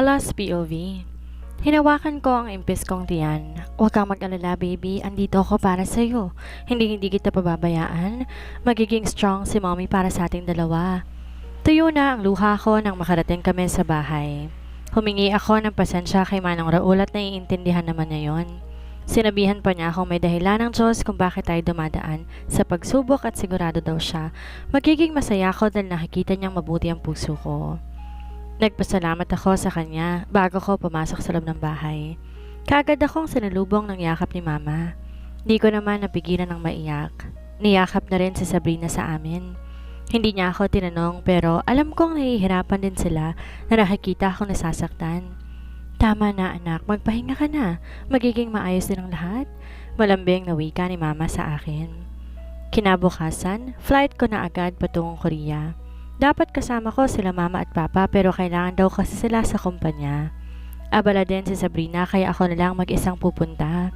Stella's POV Hinawakan ko ang impis kong tiyan. Huwag kang mag-alala, baby. Andito ako para sa'yo. Hindi hindi kita pababayaan. Magiging strong si mommy para sa ating dalawa. Tuyo na ang luha ko nang makarating kami sa bahay. Humingi ako ng pasensya kay Manong Raul at naiintindihan naman niya yon. Sinabihan pa niya akong may dahilan ng Diyos kung bakit tayo dumadaan sa pagsubok at sigurado daw siya. Magiging masaya ako dahil nakikita niyang mabuti ang puso ko. Nagpasalamat ako sa kanya bago ko pumasok sa loob ng bahay. Kagad akong sinalubong ng yakap ni Mama. Di ko naman napigilan ng maiyak. Niyakap na rin si Sabrina sa amin. Hindi niya ako tinanong pero alam kong nahihirapan din sila na nakikita akong nasasaktan. Tama na anak, magpahinga ka na. Magiging maayos din ang lahat. Malambing na wika ni Mama sa akin. Kinabukasan, flight ko na agad patungong Korea. Dapat kasama ko sila mama at papa pero kailangan daw kasi sila sa kumpanya. Abala din si Sabrina kaya ako na lang mag-isang pupunta.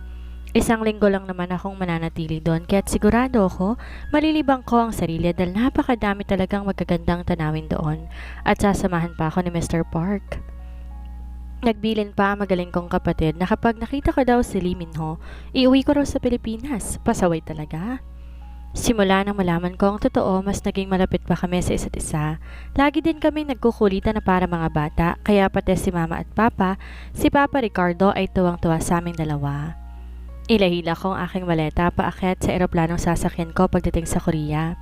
Isang linggo lang naman akong mananatili doon kaya't sigurado ako malilibang ko ang sarili dahil napakadami talagang magagandang tanawin doon at sasamahan pa ako ni Mr. Park. Nagbilin pa magaling kong kapatid na kapag nakita ko daw si Lee Minho, iuwi ko raw sa Pilipinas. Pasaway talaga. Simula nang malaman ko ang totoo, mas naging malapit pa kami sa isa't isa. Lagi din kami nagkukulitan na para mga bata, kaya pati si mama at papa, si Papa Ricardo ay tuwang-tuwa sa aming dalawa. Ilahila ko ang aking maleta paakyat sa eroplanong sasakyan ko pagdating sa Korea.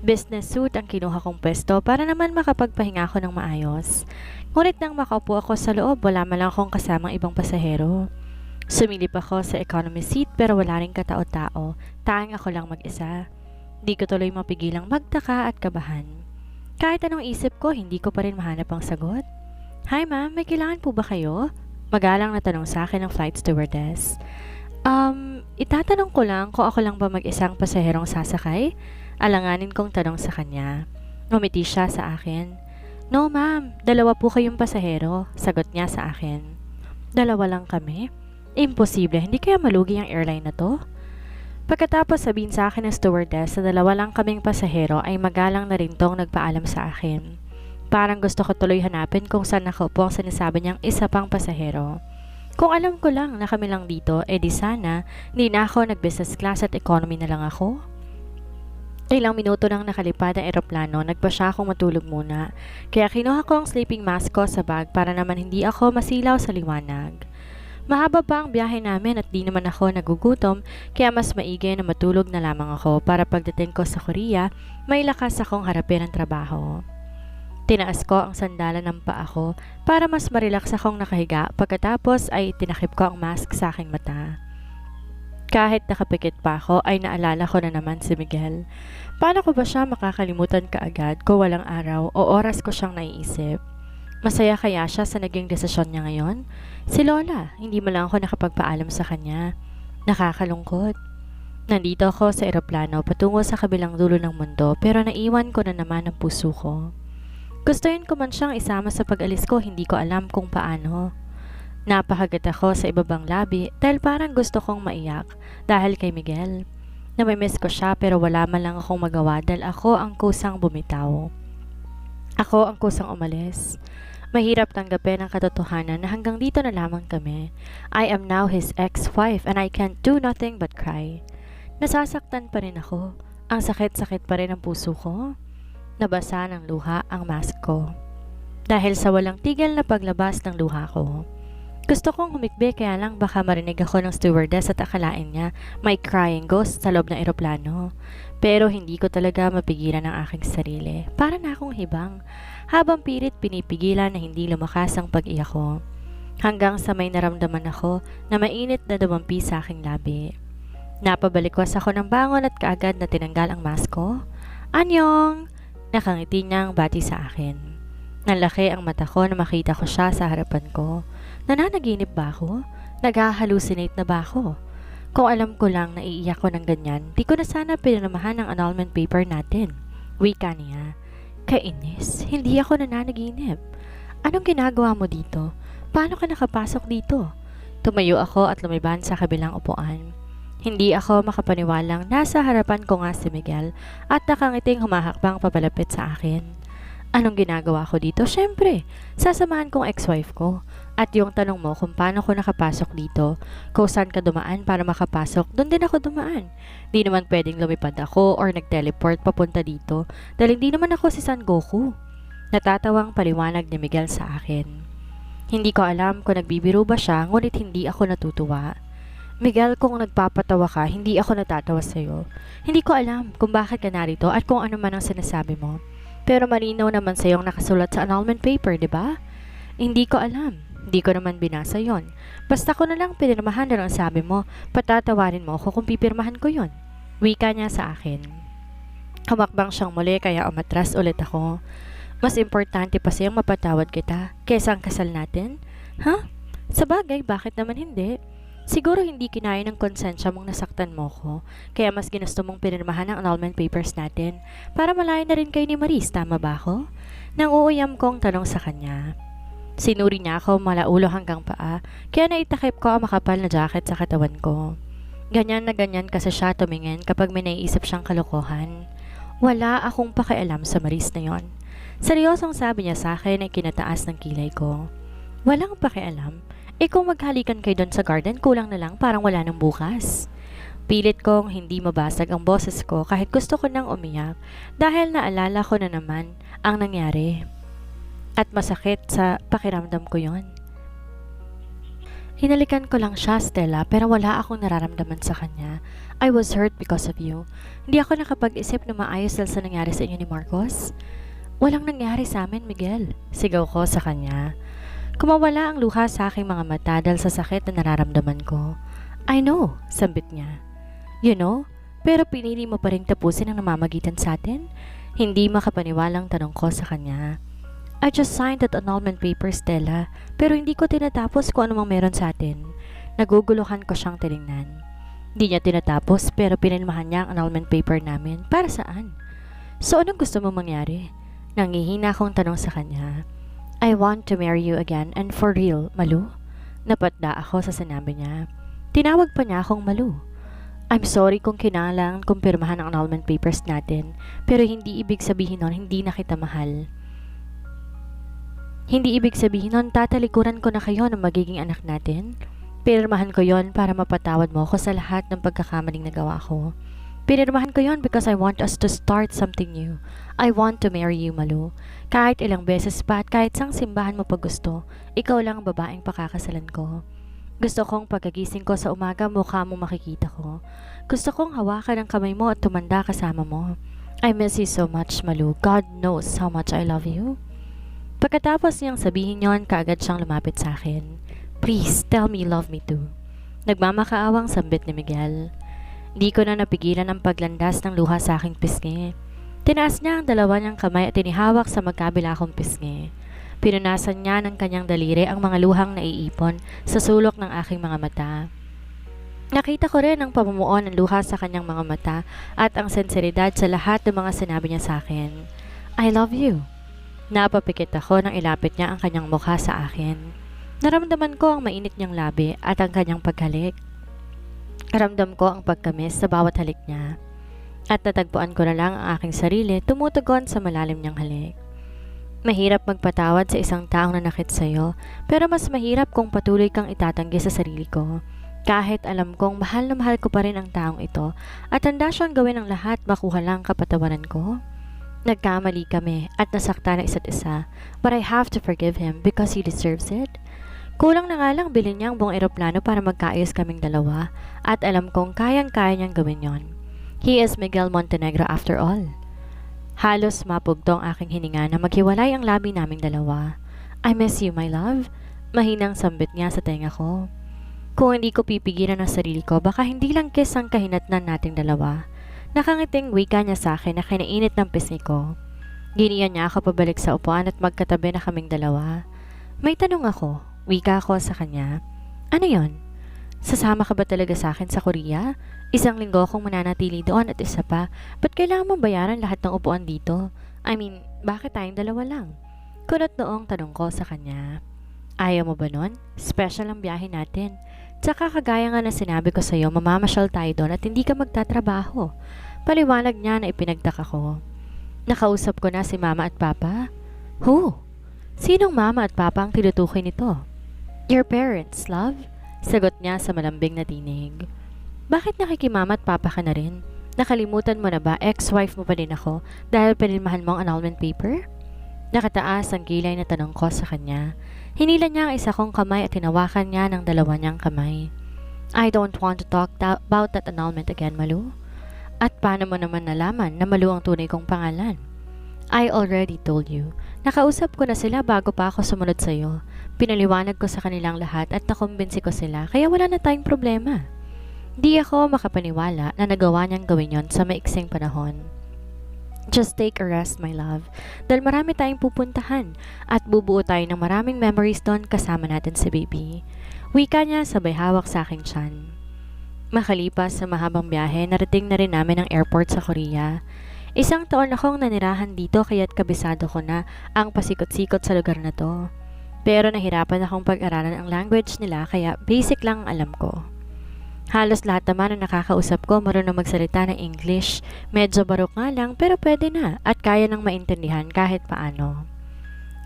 Business suit ang kinuha kong pwesto para naman makapagpahinga ako ng maayos. Ngunit nang makaupo ako sa loob, wala man lang akong kasamang ibang pasahero. Sumilip ako sa economy seat pero wala rin katao-tao. Tanging ako lang mag-isa. Di ko tuloy mapigilang magtaka at kabahan. Kahit anong isip ko, hindi ko pa rin mahanap ang sagot. Hi ma'am, may kailangan po ba kayo? Magalang na tanong sa akin ng flight stewardess. Um, itatanong ko lang kung ako lang ba mag-isang pasaherong sasakay? Alanganin kong tanong sa kanya. Ngumiti siya sa akin. No ma'am, dalawa po kayong pasahero, sagot niya sa akin. Dalawa lang kami? Imposible, hindi kaya malugi ang airline na to? Pagkatapos sabihin sa akin ng stewardess na dalawa lang kaming pasahero ay magalang na rin tong nagpaalam sa akin. Parang gusto ko tuloy hanapin kung saan nakaupo ang sinasabi niyang isa pang pasahero. Kung alam ko lang na kami lang dito, eh di sana, hindi na ako nag-business class at economy na lang ako. Ilang minuto nang nakalipad ang eroplano, nagpa siya akong matulog muna. Kaya kinuha ko ang sleeping mask ko sa bag para naman hindi ako masilaw sa liwanag. Mahaba pa ang biyahe namin at di naman ako nagugutom kaya mas maigi na matulog na lamang ako para pagdating ko sa Korea, may lakas akong harapin ang trabaho. Tinaas ko ang sandalan ng paa ko para mas marelax akong nakahiga pagkatapos ay tinakip ko ang mask sa aking mata. Kahit nakapikit pa ako ay naalala ko na naman si Miguel. Paano ko ba siya makakalimutan kaagad kung walang araw o oras ko siyang naiisip? Masaya kaya siya sa naging desisyon niya ngayon? Si Lola, hindi mo lang ako nakapagpaalam sa kanya. Nakakalungkot. Nandito ako sa eroplano patungo sa kabilang dulo ng mundo pero naiwan ko na naman ang puso ko. Gustuin ko man siyang isama sa pag-alis ko, hindi ko alam kung paano. Napakagat ako sa ibabang labi dahil parang gusto kong maiyak dahil kay Miguel. Namimiss ko siya pero wala man lang akong magawa dahil ako ang kusang bumitaw. Ako ang kusang umalis. Mahirap tanggapin ang katotohanan na hanggang dito na lamang kami. I am now his ex-wife and I can't do nothing but cry. Nasasaktan pa rin ako. Ang sakit-sakit pa rin ang puso ko. Nabasa ng luha ang mask ko. Dahil sa walang tigil na paglabas ng luha ko. Gusto kong humikbi kaya lang baka marinig ako ng stewardess at akalain niya may crying ghost sa loob ng eroplano. Pero hindi ko talaga mapigilan ang aking sarili. Para na akong hibang. Habang pilit pinipigilan na hindi lumakas ang pag-iyak ko. Hanggang sa may naramdaman ako na mainit na dumampi sa aking labi. Napabalikwas ako ng bangon at kaagad na tinanggal ang mask ko. Anyong! Nakangiti niyang bati sa akin. Nalaki ang mata ko na makita ko siya sa harapan ko. Nananaginip ba ako? Nag-hallucinate na ba ako? Kung alam ko lang na iiyak ko ng ganyan, di ko na sana pinanamahan ang annulment paper natin. Wika niya. Kainis, hindi ako nananaginip. Anong ginagawa mo dito? Paano ka nakapasok dito? Tumayo ako at lumiban sa kabilang upuan. Hindi ako makapaniwalang nasa harapan ko nga si Miguel at nakangiting humahakbang papalapit sa akin. Anong ginagawa ko dito? Syempre, sasamahan kong ex-wife ko. At yung tanong mo kung paano ko nakapasok dito, kung saan ka dumaan para makapasok, doon din ako dumaan. Di naman pwedeng lumipad ako or nag-teleport papunta dito dahil hindi naman ako si San Goku. Natatawang paliwanag ni Miguel sa akin. Hindi ko alam kung nagbibiro ba siya, ngunit hindi ako natutuwa. Miguel, kung nagpapatawa ka, hindi ako natatawa sa'yo. Hindi ko alam kung bakit ka narito at kung ano man ang sinasabi mo. Pero malinaw naman sa yung nakasulat sa annulment paper, di ba? Hindi ko alam. Hindi ko naman binasa yon. Basta ko na lang pinirmahan na lang sabi mo, patatawarin mo ako kung pipirmahan ko yon. Wika niya sa akin. Humakbang siyang muli kaya umatras ulit ako. Mas importante pa siyang mapatawad kita kaysa ang kasal natin? Ha? Sa bagay, bakit naman hindi? Siguro hindi kinaya ng konsensya mong nasaktan mo ko, kaya mas ginusto mong pinirmahan ang annulment papers natin para malayo na rin kayo ni Maris, tama ba ako? Nang uuyam kong tanong sa kanya. Sinuri niya ako malaulo hanggang paa, kaya naitakip ko ang makapal na jacket sa katawan ko. Ganyan na ganyan kasi siya tumingin kapag may naiisip siyang kalokohan. Wala akong pakialam sa Maris na yon. Seryosong sabi niya sa akin ay kinataas ng kilay ko. Walang pakialam. Eh kung maghalikan kayo doon sa garden, kulang na lang parang wala nang bukas. Pilit kong hindi mabasag ang boses ko kahit gusto ko nang umiyak dahil naalala ko na naman ang nangyari. At masakit sa pakiramdam ko yon. Hinalikan ko lang siya, Stella, pero wala akong nararamdaman sa kanya. I was hurt because of you. Hindi ako nakapag-isip na maayos dahil sa nangyari sa inyo ni Marcos. Walang nangyari sa amin, Miguel. Sigaw ko sa kanya. Kumawala ang luha sa aking mga mata dahil sa sakit na nararamdaman ko. I know, sambit niya. You know, pero pinili mo pa rin tapusin ang namamagitan sa atin? Hindi makapaniwalang tanong ko sa kanya. I just signed that annulment paper, Stella, pero hindi ko tinatapos kung ano mang meron sa atin. Naguguluhan ko siyang tinignan. Hindi niya tinatapos pero pinilmahan niya ang annulment paper namin. Para saan? So anong gusto mo mangyari? Nangihina akong tanong sa kanya. I want to marry you again and for real, Malu. Napatda ako sa sinabi niya. Tinawag pa niya akong Malu. I'm sorry kung kinailangan kong pirmahan ang annulment papers natin, pero hindi ibig sabihin nun hindi na kita mahal. Hindi ibig sabihin nun tatalikuran ko na kayo ng magiging anak natin. Pinirmahan ko yon para mapatawad mo ako sa lahat ng pagkakamaling nagawa ko. Pinirmahan ko yon because I want us to start something new. I want to marry you, Malu. Kahit ilang beses pa at kahit sang simbahan mo pa gusto, ikaw lang ang babaeng pakakasalan ko. Gusto kong pagkagising ko sa umaga mukha mo makikita ko. Gusto kong hawakan ang kamay mo at tumanda kasama mo. I miss you so much, Malu. God knows how much I love you. Pagkatapos niyang sabihin yon, kaagad siyang lumapit sa akin. Please, tell me love me too. Nagmamakaawang sambit ni Miguel. Di ko na napigilan ang paglandas ng luha sa aking pisngi. Tinaas niya ang dalawa niyang kamay at tinihawak sa magkabila kong pisngi. Pinunasan niya ng kanyang daliri ang mga luhang naiipon sa sulok ng aking mga mata. Nakita ko rin ang pamumuo ng luha sa kanyang mga mata at ang sensiridad sa lahat ng mga sinabi niya sa akin. I love you. Napapikit ako nang ilapit niya ang kanyang mukha sa akin. Naramdaman ko ang mainit niyang labi at ang kanyang paghalik. Karamdam ko ang pagkamis sa bawat halik niya. At natagpuan ko na lang ang aking sarili tumutugon sa malalim niyang halik. Mahirap magpatawad sa isang taong nanakit sa'yo, pero mas mahirap kung patuloy kang itatanggi sa sarili ko. Kahit alam kong mahal na mahal ko pa rin ang taong ito at handa siyang gawin ang lahat makuha lang kapatawaran ko. Nagkamali kami at nasakta na isa't isa, but I have to forgive him because he deserves it. Kulang na nga lang bilhin niya ang buong eroplano para magkaayos kaming dalawa at alam kong kayang-kaya niyang gawin yon. He is Miguel Montenegro after all. Halos mapugto ang aking hininga na maghiwalay ang labi naming dalawa. I miss you, my love. Mahinang sambit niya sa tenga ko. Kung hindi ko pipigilan ang sarili ko, baka hindi lang kiss ang kahinatnan nating dalawa. Nakangiting wika niya sa akin na kinainit ng pisngi ko. Giniyan niya ako pabalik sa upuan at magkatabi na kaming dalawa. May tanong ako, wika ako sa kanya. Ano yon? Sasama ka ba talaga sa akin sa Korea? Isang linggo akong mananatili doon at isa pa, ba't kailangan mong bayaran lahat ng upuan dito? I mean, bakit tayong dalawa lang? Kunot noong tanong ko sa kanya. Ayaw mo ba nun? Special ang biyahe natin. Tsaka kagaya nga na sinabi ko sa'yo, mamamasyal tayo doon at hindi ka magtatrabaho. Paliwanag niya na ipinagtaka ko. Nakausap ko na si mama at papa. Who? Sinong mama at papa ang tinutukoy nito? Your parents, love? Sagot niya sa malambing na tinig. Bakit nakikimama at papa ka na rin? Nakalimutan mo na ba ex-wife mo pa din ako dahil pinilmahan mo ang annulment paper? Nakataas ang kilay na tanong ko sa kanya. Hinila niya ang isa kong kamay at hinawakan niya ng dalawa niyang kamay. I don't want to talk ta- about that annulment again, Malu. At paano mo naman nalaman na Malu ang tunay kong pangalan? I already told you. Nakausap ko na sila bago pa ako sumunod sa'yo. Pinaliwanag ko sa kanilang lahat at nakumbinsi ko sila kaya wala na tayong problema. Di ako makapaniwala na nagawa niyang gawin yon sa maiksing panahon. Just take a rest, my love. Dahil marami tayong pupuntahan at bubuo tayo ng maraming memories doon kasama natin si baby. Wika niya sabay hawak sa aking tiyan. Makalipas sa mahabang biyahe, narating na rin namin ang airport sa Korea. Isang taon akong nanirahan dito kaya't kabisado ko na ang pasikot-sikot sa lugar na to. Pero nahirapan akong pag-aralan ang language nila kaya basic lang ang alam ko. Halos lahat naman na nakakausap ko marunong magsalita ng English. Medyo barok nga lang pero pwede na at kaya nang maintindihan kahit paano.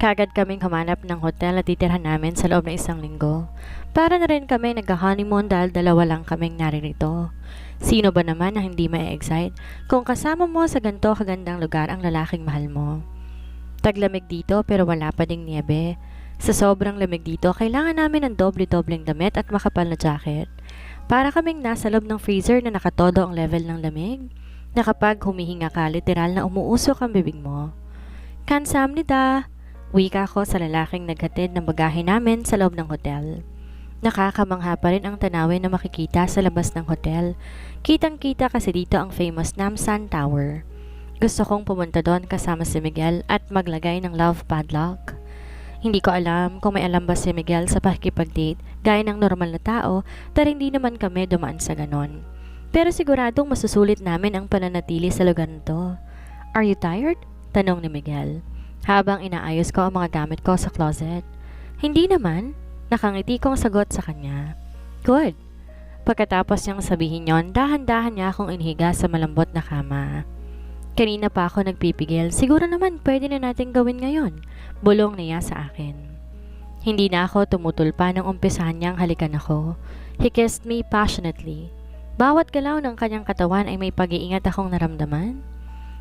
Kagad kaming humanap ng hotel na titirhan namin sa loob ng isang linggo. Para na rin kami nagka-honeymoon dahil dalawa lang kaming naririto. Sino ba naman na hindi ma-excite kung kasama mo sa ganto kagandang lugar ang lalaking mahal mo? Taglamig dito pero wala pa ding niebe. Sa sobrang lamig dito, kailangan namin ng doble-dobleng damit at makapal na jacket. Para kaming nasa loob ng freezer na nakatodo ang level ng lamig, na kapag humihinga ka, literal na umuusok ang bibig mo. Kansamnida! Wika ko sa lalaking naghatid ng bagahe namin sa loob ng hotel. Nakakamangha pa rin ang tanawin na makikita sa labas ng hotel. Kitang-kita kasi dito ang famous Namsan Tower. Gusto kong pumunta doon kasama si Miguel at maglagay ng love padlock. Hindi ko alam kung may alam ba si Miguel sa pakikipag-date gaya ng normal na tao dahil hindi naman kami dumaan sa ganon. Pero siguradong masusulit namin ang pananatili sa lugar nito. Are you tired? Tanong ni Miguel. Habang inaayos ko ang mga gamit ko sa closet. Hindi naman. Nakangiti kong sagot sa kanya. Good. Pagkatapos niyang sabihin yon, dahan-dahan niya akong inihiga sa malambot na kama. Kanina pa ako nagpipigil, siguro naman pwede na natin gawin ngayon. Bulong niya sa akin. Hindi na ako tumutol pa nang umpisahan niyang halikan ako. He kissed me passionately. Bawat galaw ng kanyang katawan ay may pag-iingat akong naramdaman.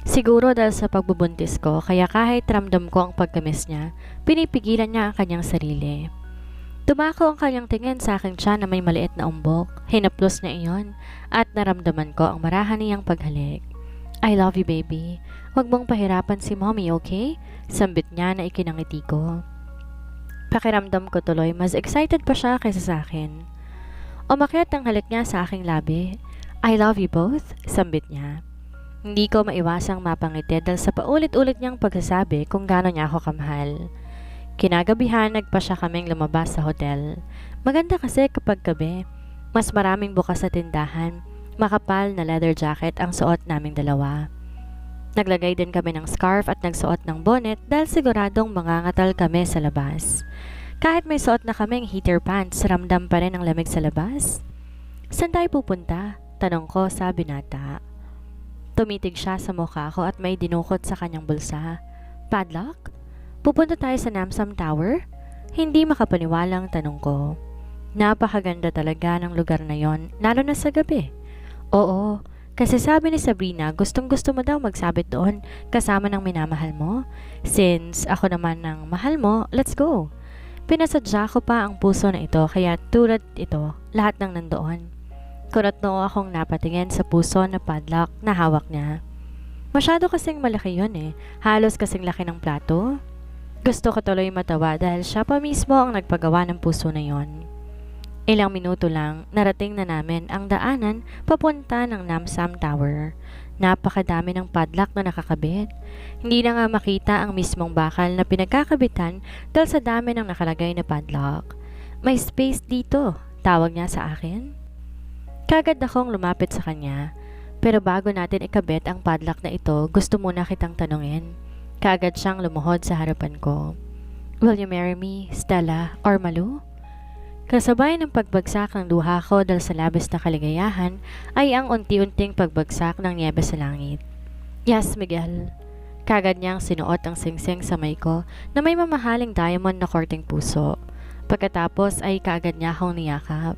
Siguro dahil sa pagbubuntis ko, kaya kahit ramdam ko ang pagkamis niya, pinipigilan niya ang kanyang sarili. Tumako ang kanyang tingin sa akin siya na may maliit na umbok. Hinaplos niya iyon at naramdaman ko ang marahan niyang paghalik. I love you, baby. Huwag mong pahirapan si mommy, okay? Sambit niya na ikinangiti ko. Pakiramdam ko tuloy, mas excited pa siya kaysa sa akin. Umakyat ang halik niya sa aking labi. I love you both, sambit niya. Hindi ko maiwasang mapangiti dahil sa paulit-ulit niyang pagsasabi kung gaano niya ako kamahal. Kinagabihan, nagpa siya kaming lumabas sa hotel. Maganda kasi kapag gabi, mas maraming bukas sa tindahan, makapal na leather jacket ang suot naming dalawa. Naglagay din kami ng scarf at nagsuot ng bonnet dahil siguradong mangangatal kami sa labas. Kahit may suot na kaming heater pants, ramdam pa rin ang lamig sa labas. Saan tayo pupunta? Tanong ko sa binata. Tumitig siya sa mukha ko at may dinukot sa kanyang bulsa. Padlock? Pupunta tayo sa Namsam Tower? Hindi makapaniwalang tanong ko. Napakaganda talaga ng lugar na yon, lalo na sa gabi. Oo, kasi sabi ni Sabrina, gustong gusto mo daw magsabit doon kasama ng minamahal mo. Since ako naman ng mahal mo, let's go. Pinasadya ko pa ang puso na ito kaya tulad ito, lahat ng nandoon. Kurot noo akong napatingin sa puso na padlock na hawak niya. Masyado kasing malaki yon eh, halos kasing laki ng plato. Gusto ko tuloy matawa dahil siya pa mismo ang nagpagawa ng puso na yon. Ilang minuto lang, narating na namin ang daanan papunta ng Namsam Tower. Napakadami ng padlock na nakakabit. Hindi na nga makita ang mismong bakal na pinagkakabitan dahil sa dami ng nakalagay na padlock. May space dito, tawag niya sa akin. Kagad akong lumapit sa kanya. Pero bago natin ikabit ang padlock na ito, gusto muna kitang tanungin. Kagad siyang lumuhod sa harapan ko. Will you marry me, Stella, or Malu? Kasabay ng pagbagsak ng luha ko dahil sa labis na kaligayahan ay ang unti-unting pagbagsak ng niebe sa langit. Yes, Miguel. Kagad niyang sinuot ang singsing sa may ko na may mamahaling diamond na korteng puso. Pagkatapos ay kaagad niya akong niyakap.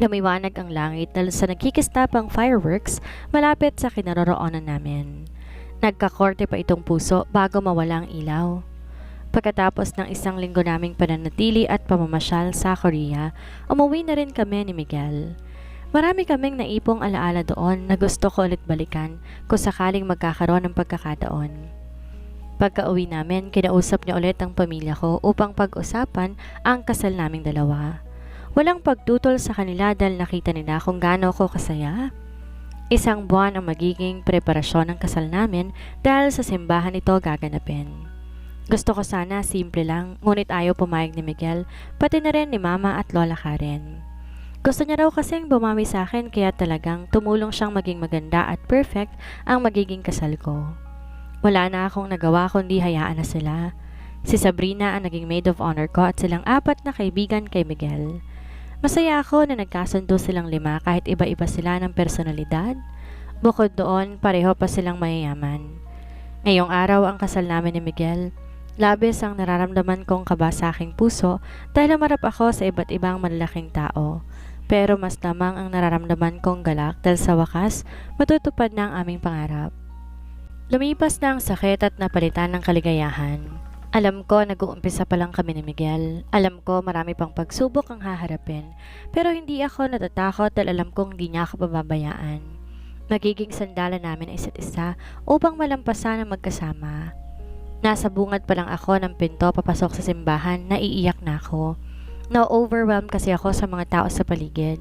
Lumiwanag ang langit dahil sa nagkikistapang fireworks malapit sa kinaroroonan namin. Nagkakorte pa itong puso bago mawala ang ilaw. Pagkatapos ng isang linggo naming pananatili at pamamasyal sa Korea, umuwi na rin kami ni Miguel. Marami kaming naipong alaala doon na gusto ko ulit balikan kung sakaling magkakaroon ng pagkakataon. Pagka uwi namin, kinausap niya ulit ang pamilya ko upang pag-usapan ang kasal naming dalawa. Walang pagtutol sa kanila dahil nakita nila kung gaano ako kasaya. Isang buwan ang magiging preparasyon ng kasal namin dahil sa simbahan ito gaganapin. Gusto ko sana simple lang, ngunit ayaw pumayag ni Miguel, pati na rin ni Mama at Lola Karen. Gusto niya raw kasing bumami sa akin kaya talagang tumulong siyang maging maganda at perfect ang magiging kasal ko. Wala na akong nagawa kundi hayaan na sila. Si Sabrina ang naging maid of honor ko at silang apat na kaibigan kay Miguel. Masaya ako na nagkasundo silang lima kahit iba-iba sila ng personalidad. Bukod doon, pareho pa silang mayayaman. Ngayong araw ang kasal namin ni Miguel. Labis ang nararamdaman kong kaba sa aking puso dahil marap ako sa iba't ibang malalaking tao. Pero mas lamang ang nararamdaman kong galak dahil sa wakas, matutupad na ang aming pangarap. Lumipas na ang sakit at napalitan ng kaligayahan. Alam ko nag-uumpisa pa lang kami ni Miguel. Alam ko marami pang pagsubok ang haharapin. Pero hindi ako natatakot dahil alam kong hindi niya ako pababayaan. Magiging sandala namin isa't isa upang malampasan ang magkasama. Nasa bungad pa lang ako ng pinto papasok sa simbahan, naiiyak na ako. Na-overwhelm kasi ako sa mga tao sa paligid.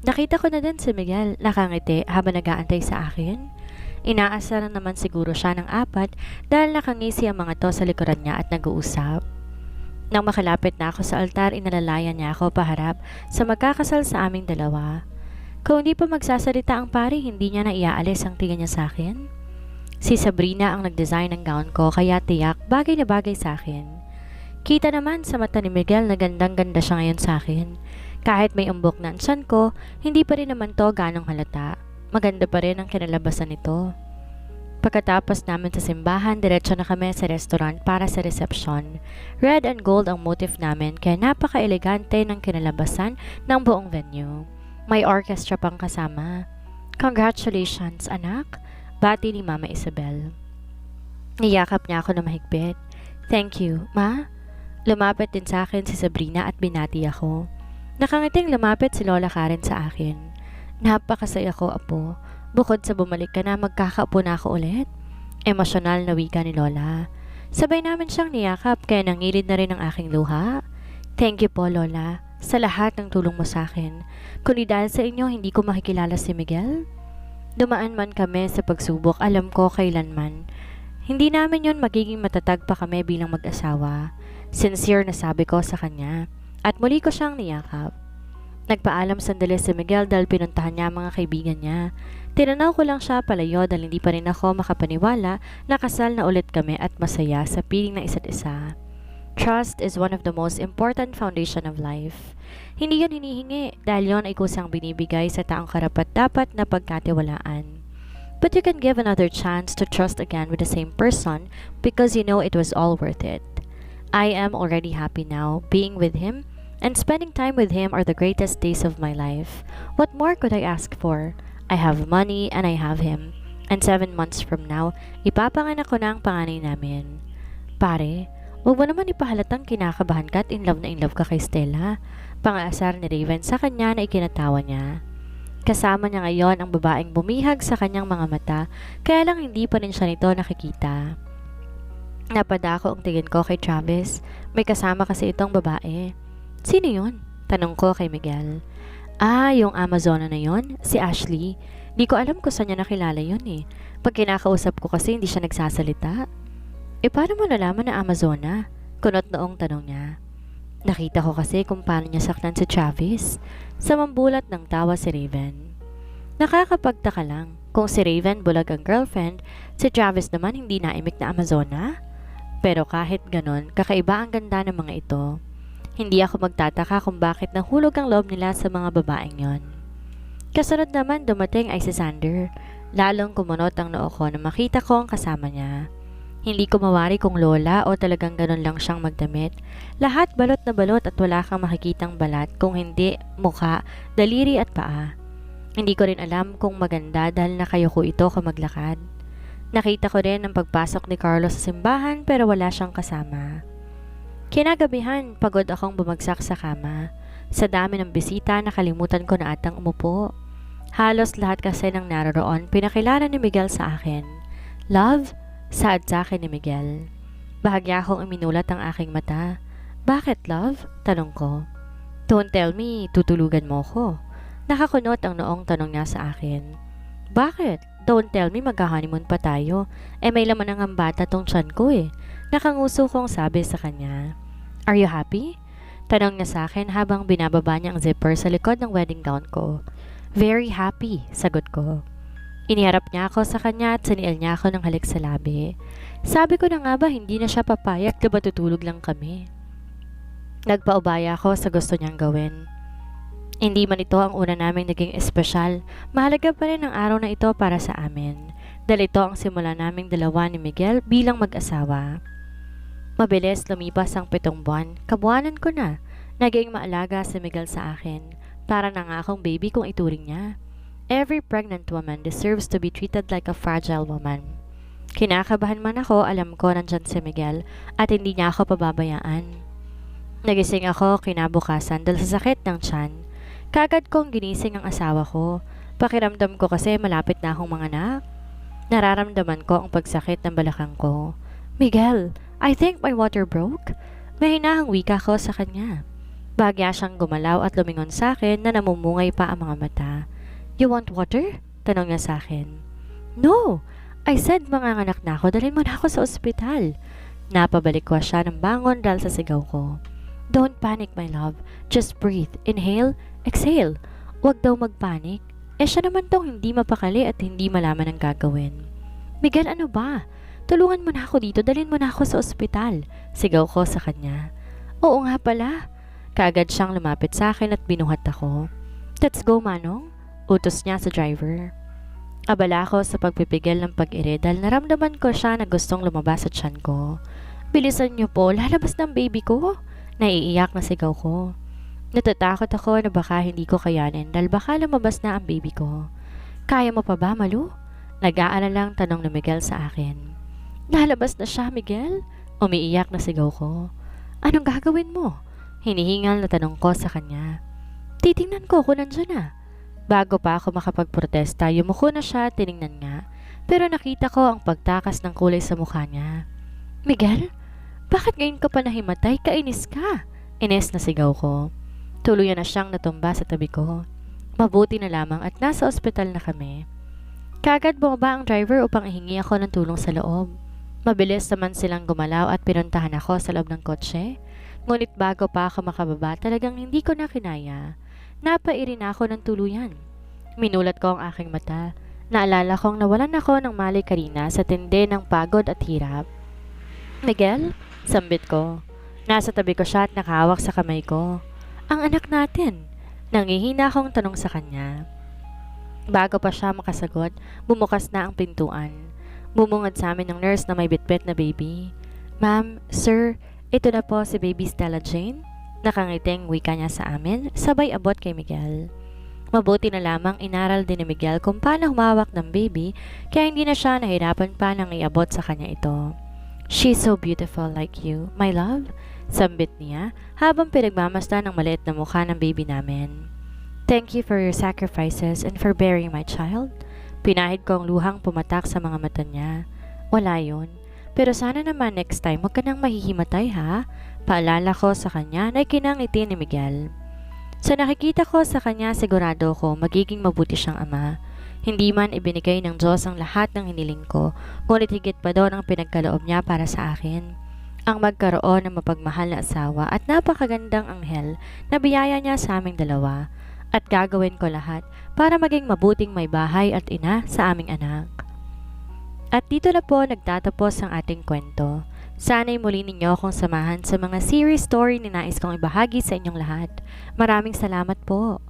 Nakita ko na din si Miguel nakangiti habang nag-aantay sa akin. Inaasar naman siguro siya ng apat dahil nakangisi ang mga to sa likuran niya at nag-uusap. Nang makalapit na ako sa altar, inalalayan niya ako paharap sa magkakasal sa aming dalawa. Kung hindi pa magsasalita ang pari, hindi niya na iaalis ang tingin niya sa akin. Si Sabrina ang nag-design ng gown ko kaya tiyak bagay na bagay sa akin. Kita naman sa mata ni Miguel na gandang-ganda siya ngayon sa akin. Kahit may umbok na ang tiyan ko, hindi pa rin naman to ganong halata. Maganda pa rin ang kinalabasan nito. Pagkatapos namin sa simbahan, diretso na kami sa restaurant para sa reception. Red and gold ang motif namin kaya napaka-elegante ng kinalabasan ng buong venue. May orchestra pang kasama. Congratulations, anak! Bati ni Mama Isabel. Niyakap niya ako na mahigpit. Thank you, Ma. Lumapit din sa akin si Sabrina at binati ako. Nakangiting lumapit si Lola Karen sa akin. Napakasaya ko, Apo. Bukod sa bumalik ka na, magkakaupo na ako ulit. Emosyonal na wika ni Lola. Sabay namin siyang niyakap kaya nangilid na rin ang aking luha. Thank you po, Lola, sa lahat ng tulong mo sa akin. Kundi dahil sa inyo, hindi ko makikilala si Miguel. Dumaan man kami sa pagsubok, alam ko kailanman. Hindi namin yon magiging matatag pa kami bilang mag-asawa. Sincere na sabi ko sa kanya at muli ko siyang niyakap. Nagpaalam sandali si Miguel dahil pinuntahan niya mga kaibigan niya. Tinanaw ko lang siya palayo dahil hindi pa rin ako makapaniwala na kasal na ulit kami at masaya sa piling ng isa't isa. Trust is one of the most important foundation of life. Hindi yan hinihingi dahil yon ay kusang binibigay sa taong karapat dapat na pagkatiwalaan. But you can give another chance to trust again with the same person because you know it was all worth it. I am already happy now. Being with him and spending time with him are the greatest days of my life. What more could I ask for? I have money and I have him. And seven months from now, ipapanganak ko na ang panganay namin. Pare, huwag mo naman ipahalatang kinakabahan ka at in love na in love ka kay Stella. Pangaasar ni Raven sa kanya na ikinatawa niya. Kasama niya ngayon ang babaeng bumihag sa kanyang mga mata, kaya lang hindi pa rin siya nito nakikita. Napadako ang tingin ko kay Travis. May kasama kasi itong babae. Sino yun? Tanong ko kay Miguel. Ah, yung Amazona na yon, si Ashley. Di ko alam kung saan niya nakilala yun eh. Pag kinakausap ko kasi hindi siya nagsasalita. E paano mo nalaman na Amazona? Kunot noong tanong niya. Nakita ko kasi kung paano niya saktan si Travis. Sa mambulat ng tawa si Raven. Nakakapagtaka lang. Kung si Raven bulag ang girlfriend, si Travis naman hindi naimik na Amazona? Pero kahit ganon, kakaiba ang ganda ng mga ito. Hindi ako magtataka kung bakit nahulog ang loob nila sa mga babaeng yon. Kasunod naman dumating ay si Sander. Lalong kumunot ang noo ko na makita ko ang kasama niya. Hindi ko mawari kung lola o talagang ganun lang siyang magdamit. Lahat balot na balot at wala kang makikitang balat kung hindi mukha, daliri at paa. Hindi ko rin alam kung maganda dahil nakayoko ito kung maglakad. Nakita ko rin ang pagpasok ni Carlos sa simbahan pero wala siyang kasama. Kinagabihan, pagod akong bumagsak sa kama. Sa dami ng bisita, nakalimutan ko na atang umupo. Halos lahat kasi ng naroroon, pinakilala ni Miguel sa akin. Love? Saad sa akin ni Miguel. Bahagya akong iminulat ang aking mata. Bakit, love? Tanong ko. Don't tell me, tutulugan mo ko. Nakakunot ang noong tanong niya sa akin. Bakit? Don't tell me magha-honeymoon pa tayo. Eh may laman ng bata tong tiyan ko eh. Nakanguso kong sabi sa kanya. Are you happy? Tanong niya sa akin habang binababa niya ang zipper sa likod ng wedding gown ko. Very happy, sagot ko. Iniharap niya ako sa kanya at siniil niya ako ng halik sa labi. Sabi ko na nga ba hindi na siya papayag na matutulog lang kami. Nagpaubaya ako sa gusto niyang gawin. Hindi man ito ang una naming naging espesyal, mahalaga pa rin ang araw na ito para sa amin. Dahil ito ang simula naming dalawa ni Miguel bilang mag-asawa. Mabilis lumipas ang pitong buwan, kabuanan ko na. Naging maalaga si Miguel sa akin. Para na nga akong baby kung ituring niya. Every pregnant woman deserves to be treated like a fragile woman. Kinakabahan man ako, alam ko nandyan si Miguel at hindi niya ako pababayaan. Nagising ako kinabukasan dahil sa sakit ng tiyan. Kagad kong ginising ang asawa ko. Pakiramdam ko kasi malapit na akong mga anak. Nararamdaman ko ang pagsakit ng balakang ko. Miguel, I think my water broke. May hinahang wika ko sa kanya. Bagya siyang gumalaw at lumingon sa akin na namumungay pa ang mga mata. You want water? Tanong niya sa akin. No! I said mga anak na ako, dalhin mo na ako sa ospital. Napabalik ko siya ng bangon dahil sa sigaw ko. Don't panic, my love. Just breathe. Inhale, exhale. Huwag daw magpanik. Eh siya naman tong hindi mapakali at hindi malaman ang gagawin. Miguel, ano ba? Tulungan mo na ako dito, dalhin mo na ako sa ospital. Sigaw ko sa kanya. Oo nga pala. Kaagad siyang lumapit sa akin at binuhat ako. Let's go, Manong. Utos niya sa driver. Abala ako sa pagpipigil ng pag-iri dahil naramdaman ko siya na gustong lumabas sa tiyan ko. Bilisan niyo po, lalabas ng baby ko. Naiiyak na sigaw ko. Natatakot ako na baka hindi ko kayanin dahil baka lumabas na ang baby ko. Kaya mo pa ba, Malu? Nag-aalalang tanong ni Miguel sa akin. Lalabas na siya, Miguel? Umiiyak na sigaw ko. Anong gagawin mo? Hinihingal na tanong ko sa kanya. Titingnan ko kung nandyan na. Bago pa ako makapagprotesta, yumuko na siya at tiningnan nga. Pero nakita ko ang pagtakas ng kulay sa mukha niya. Miguel, bakit ngayon ka pa nahimatay? Kainis ka. Ines na sigaw ko. Tuluyan na siyang natumba sa tabi ko. Mabuti na lamang at nasa ospital na kami. Kagad bumaba ang driver upang ihingi ako ng tulong sa loob. Mabilis naman silang gumalaw at pinuntahan ako sa loob ng kotse. Ngunit bago pa ako makababa, talagang hindi ko na kinaya. Napairi na ako ng tuluyan. Minulat ko ang aking mata. Naalala kong nawalan ako ng malay karina sa tindi ng pagod at hirap. Miguel? Sambit ko. Nasa tabi ko siya at nakahawak sa kamay ko. Ang anak natin. Nangihina akong tanong sa kanya. Bago pa siya makasagot, bumukas na ang pintuan. Bumungad sa amin ng nurse na may bitbit na baby. Ma'am, sir, ito na po si baby Stella Jane. Nakangiting wika niya sa amin, sabay abot kay Miguel. Mabuti na lamang inaral din ni Miguel kung paano humawak ng baby kaya hindi na siya nahirapan pa nang iabot sa kanya ito. She's so beautiful like you, my love, sambit niya habang pinagmamasta ng maliit na mukha ng baby namin. Thank you for your sacrifices and for bearing my child. Pinahid ko ang luhang pumatak sa mga mata niya. Wala yun. Pero sana naman next time huwag ka nang mahihimatay ha. Paalala ko sa kanya na ikinangiti ni Miguel. Sa nakikita ko sa kanya sigurado ko magiging mabuti siyang ama. Hindi man ibinigay ng Diyos ang lahat ng hiniling ko, ngunit higit pa doon ang pinagkaloob niya para sa akin. Ang magkaroon ng mapagmahal na asawa at napakagandang anghel na biyaya niya sa aming dalawa. At gagawin ko lahat para maging mabuting may bahay at ina sa aming anak. At dito na po nagtatapos ang ating kwento. Sana'y muli ninyo akong samahan sa mga series story ni nais kong ibahagi sa inyong lahat. Maraming salamat po.